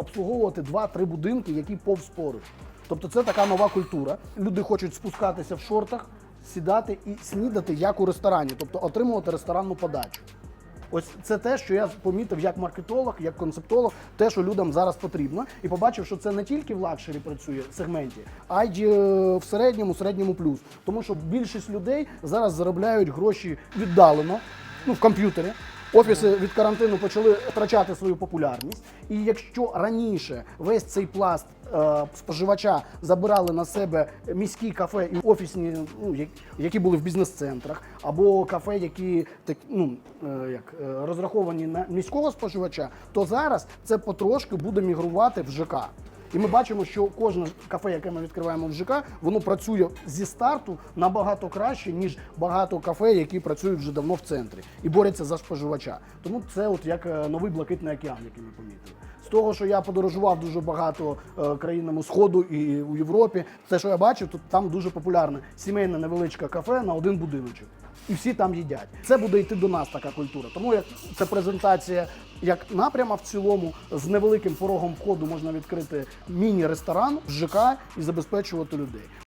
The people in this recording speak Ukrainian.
обслуговувати 2-3 будинки, які повз поруч. Тобто це така нова культура. Люди хочуть спускатися в шортах, сідати і снідати як у ресторані, тобто отримувати ресторанну подачу. Ось це те, що я помітив як маркетолог, як концептолог, те, що людям зараз потрібно, і побачив, що це не тільки в лакшері працює в сегменті, а й е, в середньому, середньому плюс. Тому що більшість людей зараз заробляють гроші віддалено, ну в комп'ютері. Офіси від карантину почали втрачати свою популярність. І якщо раніше весь цей пласт е, споживача забирали на себе міські кафе і офісні, ну які були в бізнес-центрах, або кафе, які так ну е, як е, розраховані на міського споживача, то зараз це потрошки буде мігрувати в ЖК. І ми бачимо, що кожне кафе, яке ми відкриваємо в ЖК, воно працює зі старту набагато краще, ніж багато кафе, які працюють вже давно в центрі і борються за споживача. Тому це от як е, новий блакитний океан, який ми помітили. Того, що я подорожував дуже багато е, країнами Сходу і у Європі, те, що я бачив, то там дуже популярне сімейне невеличке кафе на один будиночок. І всі там їдять. Це буде йти до нас така культура. Тому як це презентація як напряма в цілому з невеликим порогом входу можна відкрити міні-ресторан ЖК і забезпечувати людей.